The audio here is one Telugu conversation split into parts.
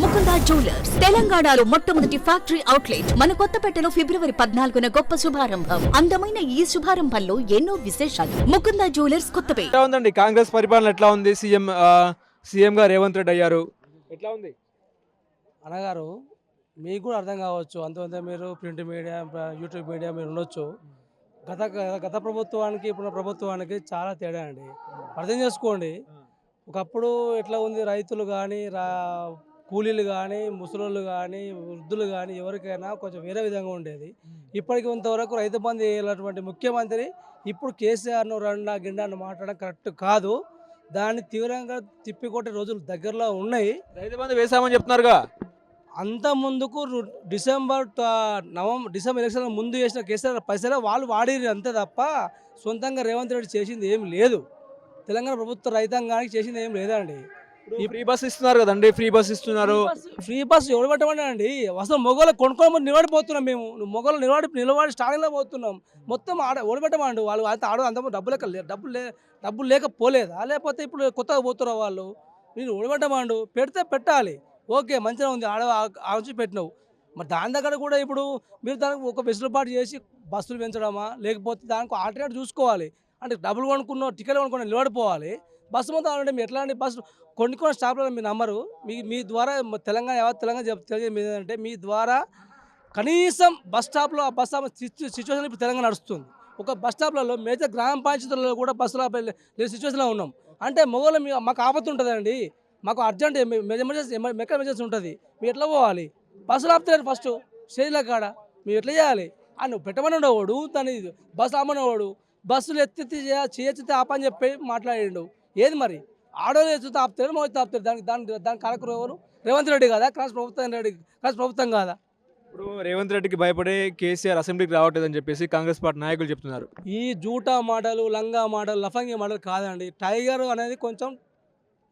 ముకుందా జ్యువెలర్స్. తెలంగాణలో మొట్టమొదటి ఫ్యాక్టరీ అవుట్లెట్. మన కొత్తపేటలో ఫిబ్రవరి పద్నాలుగున గొప్ప శుభారంభం. అందమైన ఈ శుభారంభంలో ఎన్నో విశేషాలు. ముకుందా జ్యువెలర్స్ కొత్తపేట. ఎట్లా ఉందండి? కాంగ్రెస్ పరిపాలన ఎట్లా ఉంది? సీఎం సీఎం గా రేవంత్ రెడ్డి అయ్యారు. ఎట్లా ఉంది? అనగారు మీకు కూడా అర్థం కావచ్చు. అంతమంత మీరు ప్రింట్ మీడియా యూట్యూబ్ మీడియా మీరు ఉండొచ్చు. గత గత ప్రభుత్వానికి ఇప్పుడు ప్రభుత్వానికి చాలా తేడా అండి. అర్థం చేసుకోండి. ఒకప్పుడు ఎట్లా ఉంది? రైతులు కానీ రా కూలీలు కానీ ముసలోళ్ళు కానీ వృద్ధులు కానీ ఎవరికైనా కొంచెం వేరే విధంగా ఉండేది. ఇప్పటికి ఇంతవరకు రైతు బంధు వేయాలన్నటువంటి ముఖ్యమంత్రి ఇప్పుడు కేసీఆర్ను రండా గిండాన్ని మాట్లాడడం కరెక్ట్ కాదు. దాన్ని తీవ్రంగా తిప్పికొట్టే రోజులు దగ్గరలో ఉన్నాయి. రైతు బంధు వేసామని చెప్తున్నారుగా? అంత ముందుకు డిసెంబర్ నవంబర్ డిసెంబర్ ఎలక్షన్ ముందు చేసిన కేసీఆర్ పైసలు వాళ్ళు వాడిరు అంతే తప్ప సొంతంగా రేవంత్ రెడ్డి చేసింది ఏం లేదు. తెలంగాణ ప్రభుత్వ రైతాంగానికి చేసింది ఏం లేదండి. ఈ ఫ్రీ బస్ ఇస్తున్నారు కదండి ఫ్రీ బస్ ఇస్తున్నారు. ఫ్రీ బస్ ఎవరు పెట్టమని అండి అసలు మొగోళ్ళు కొనుక్కొని నిలబడిపోతున్నాం మేము. మొగోళ్ళు నిలబడి నిలబడి స్టార్టింగ్లో పోతున్నాం. మొత్తం ఆడ ఓడిపెట్టమండు వాళ్ళు అయితే ఆడ అంత డబ్బు లేక డబ్బులు లే డబ్బులు లేకపోలేదా? లేకపోతే ఇప్పుడు కొత్తగా పోతున్నారు వాళ్ళు? నేను ఓడిపెట్టమండు పెడితే పెట్టాలి. ఓకే మంచిగా ఉంది. ఆడ ఆలోచి పెట్టినావు. మరి దాని దగ్గర కూడా ఇప్పుడు మీరు దానికి ఒక వెసులుబాటు చేసి బస్సులు పెంచడమా? లేకపోతే దానికి ఆల్టర్నేట్ చూసుకోవాలి. అంటే డబ్బులు కొనుక్కున్న టికెట్ కొనుక్కున్న నిలబడిపోవాలి. బస్సు మొత్తం అంటే మీరు ఎట్లా అంటే బస్సు కొన్ని కొన్ని స్టాప్లలో మీ నంబరు మీ మీ ద్వారా తెలంగాణ ఎవరు తెలంగాణ చెప్ మీ ద్వారా కనీసం బస్ స్టాప్లో ఆ బస్ సిచ్యువేషన్ ఇప్పుడు తెలంగాణ నడుస్తుంది. ఒక బస్ స్టాప్లలో మేజర్ గ్రామ పంచాయతీలలో కూడా బస్సులో లేని సిచ్యువేషన్లో ఉన్నాం. అంటే మొగలు మీ మాకు ఆపత్తు ఉంటుందండి మాకు అర్జెంట్ ఎమర్జెన్సీ మెక్క ఎమర్జెన్సీ ఉంటుంది. మీరు ఎట్లా పోవాలి? బస్సులు ఆపుతలేరు ఫస్ట్. స్టేజ్ల కాడ మీరు ఎట్లా చేయాలి? అని నువ్వు పెట్టమని ఉండేవాడు దాని బస్సు ఆపనేవాడు బస్సులు ఎత్తి చేయెత్తితే ఆపని చెప్పి మాట్లాడిండు. ఏది మరి? ఆడోళ్ళు ఎత్తుతే ఆపుతారు మోతే ఆపుతారు దానికి దాని దాని కారకులు ఎవరు? రేవంత్ రెడ్డి కాదా? కాంగ్రెస్ ప్రభుత్వం రెడ్డి కాంగ్రెస్ ప్రభుత్వం కాదా? ఇప్పుడు రేవంత్ రెడ్డికి భయపడే కేసీఆర్ అసెంబ్లీకి రావట్లేదని చెప్పేసి కాంగ్రెస్ పార్టీ నాయకులు చెప్తున్నారు. ఈ జూటా మాటలు లంగా మాటలు లఫంగి మాటలు కాదండి. టైగర్ అనేది కొంచెం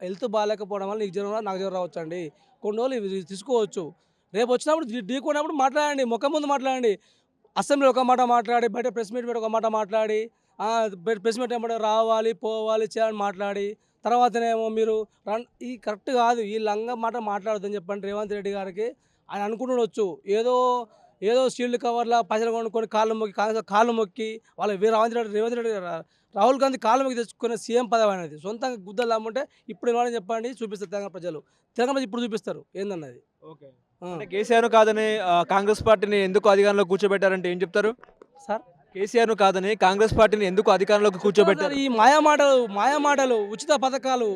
హెల్త్ బాగాలేకపోవడం వల్ల నీకు జ్వరం నాకు జ్వరం రావచ్చు అండి కొన్ని రోజులు ఇవి తీసుకోవచ్చు. రేపు వచ్చినప్పుడు ఢీకొన్నప్పుడు మాట్లాడండి ముఖం ముందు మాట్లాడండి. అసెంబ్లీ ఒక మాట మాట్లాడి బయట ప్రెస్ మీట్ పెట్టి ఒక మాట మాట్లాడి ప్రెస్ మీట్ ఏమంటే రావాలి పోవాలి చేయాలని మాట్లాడి తర్వాతనేమో మీరు రన్ ఈ కరెక్ట్ కాదు ఈ లంగా మాట మాట్లాడొద్దని చెప్పండి రేవంత్ రెడ్డి గారికి. ఆయన అనుకుంటుండొచ్చు. ఏదో ఏదో షీల్డ్ కవర్లా పైసలు కొనుక్కొని కాళ్ళు మొక్కి కాంగ్రెస్ కాళ్ళు మొక్కి వాళ్ళ వీర రేవంత్ రెడ్డి రేవంత్ రెడ్డి రాహుల్ గాంధీ కాళ్ళు మొక్కి తెచ్చుకునే సీఎం పదవి అనేది సొంతంగా గుద్దలు అమ్ముంటే ఇప్పుడు ఇవ్వాలని చెప్పండి చూపిస్తారు తెలంగాణ ప్రజలు. తెలంగాణ ప్రజలు ఇప్పుడు చూపిస్తారు ఏందన్నది? ఓకే. కేసీఆర్ కాదని కాంగ్రెస్ పార్టీని ఎందుకు అధికారంలో కూర్చోబెట్టారంటే ఏం చెప్తారు? సార్ కేసీఆర్ కాదని కాంగ్రెస్ పార్టీని ఎందుకు అధికారంలోకి కూర్చోబెట్టారు? ఈ మాయా మాటలు మాయా మాటలు ఉచిత పథకాలు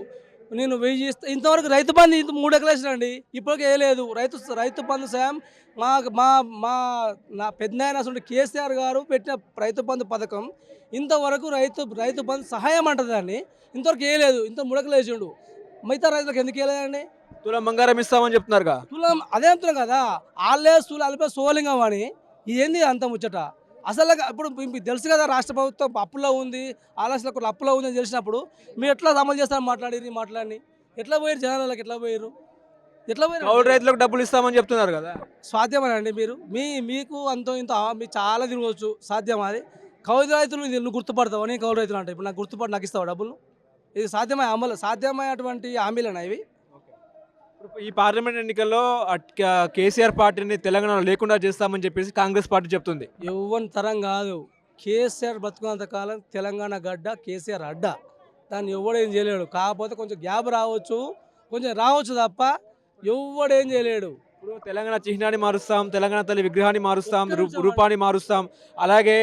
నేను వెయ్యి ఇంతవరకు రైతు బంధు ఇంత మూడు ఎకరేసిన అండి ఇప్పటికే వేయలేదు. రైతు రైతు బంధు సాయం. మా మా మా నా పెద్దనాయన అసలు కేసీఆర్ గారు పెట్టిన రైతు బంధు పథకం ఇంతవరకు రైతు రైతు బంధు సహాయం అంటది దాన్ని. ఇంతవరకు వేయలేదు. ఇంత ముడకలు వేసిండు. మిగతా రైతులకు ఎందుకు వేయలేదండి? తులం బంగారం ఇస్తామని చెప్తున్నారుగా తులం అదే అంటున్నాం కదా. ఆళ్ళే సూలు అలిపే సోలింగం అని. ఇదేంది అంత ముచ్చట? అసలు ఇప్పుడు మీకు తెలుసు కదా రాష్ట్ర ప్రభుత్వం అప్పులో ఉంది కూడా అప్పులో ఉంది అని తెలిసినప్పుడు మీరు ఎట్లా అమలు చేస్తారని మాట్లాడి మాట్లాడి ఎట్లా పోయారు జనాలకు ఎట్లా పోయారు ఎట్లా పోయారు రైతులకు డబ్బులు ఇస్తామని చెప్తున్నారు కదా. సాధ్యమేనండి మీరు. మీ మీకు అంత ఇంత మీరు చాలా తిరగవచ్చు. సాధ్యం అది? కౌలు రైతులు నువ్వు గుర్తుపడతావు నేను కౌలు రైతులు అంటే ఇప్పుడు నాకు గుర్తుపడి నాకు ఇస్తావు డబ్బులు? ఇది సాధ్యమై అమలు సాధ్యమైనటువంటి హామీలేనా ఇవి? ఇప్పుడు ఈ పార్లమెంట్ ఎన్నికల్లో కేసీఆర్ పార్టీని తెలంగాణలో లేకుండా చేస్తామని చెప్పేసి కాంగ్రెస్ పార్టీ చెప్తుంది. ఎవ్వని తరం కాదు. కేసీఆర్ బతుకున్నంత కాలం తెలంగాణ గడ్డ కేసీఆర్ అడ్డ. దాన్ని ఎవడేం చేయలేడు. కాకపోతే కొంచెం గ్యాప్ రావచ్చు. కొంచెం రావచ్చు తప్ప ఎవడేం చేయలేడు. ఇప్పుడు తెలంగాణ చిహ్నాన్ని మారుస్తాం తెలంగాణ తల్లి విగ్రహాన్ని మారుస్తాం రూపాన్ని మారుస్తాం. అలాగే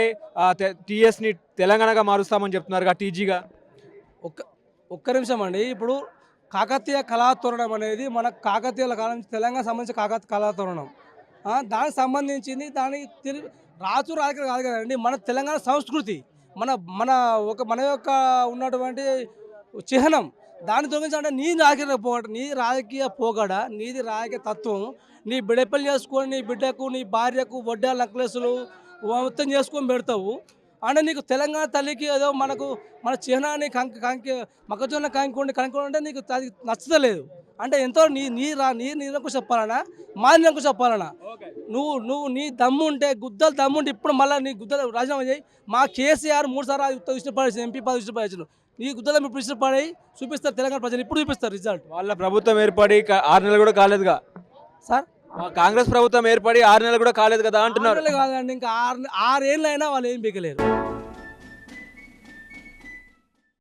టీఎస్ని తెలంగాణగా మారుస్తామని చెప్తున్నారు టీజీగా. ఒక్క ఒక్క నిమిషం అండి. ఇప్పుడు కాకతీయ కళాతోరణం అనేది మన కాకతీయుల కాలం నుంచి తెలంగాణ సంబంధించిన కాకతీయ కళాతోరణం. దానికి సంబంధించింది దానికి తిరిగి రాజు రాజకీయ కాదు కదండి మన తెలంగాణ సంస్కృతి మన మన ఒక మన యొక్క ఉన్నటువంటి చిహ్నం దాన్ని తొలగించాలంటే నీ రాజకీయ పోగడ నీ రాజకీయ పోగడ నీది రాజకీయ తత్వం నీ బిడ్డపల్లి చేసుకొని నీ బిడ్డకు నీ భార్యకు వడ్డా నక్లెస్లు మొత్తం చేసుకొని పెడతావు. అంటే నీకు తెలంగాణ తల్లికి ఏదో మనకు మన చిహ్నాన్ని కంకి కంకి మొక్కజొన్న కంకి కనుక్కోండి అంటే నీకు అది నచ్చలేదు అంటే ఎంతో నీ నీ రా నీ నీకు చెప్పాలనా మా నీకు చెప్పాలనా నువ్వు నువ్వు నీ దమ్ము ఉంటే గుద్దలు దమ్ము ఉంటే ఇప్పుడు మళ్ళీ నీ గుద్దలు రాజీనామా చేయి. మా కేసీఆర్ మూడు సార్లు ఇష్టపడేసి ఎంపీ పదవి ఇష్టపడేసాను నీ గుద్దలు ఇప్పుడు ఇష్టపడి చూపిస్తారు తెలంగాణ ప్రజలు. ఇప్పుడు చూపిస్తారు రిజల్ట్. వాళ్ళ ప్రభుత్వం ఏర్పడి ఆరు నెలలు కూడా కాలేదుగా? సార్? కాంగ్రెస్ ప్రభుత్వం ఏర్పడి ఆరు నెలలు కూడా కాలేదు కదా అంటున్నారు. కాదండి ఇంకా ఆరు ఆరేళ్ళు అయినా వాళ్ళు ఏం పీకలేరు.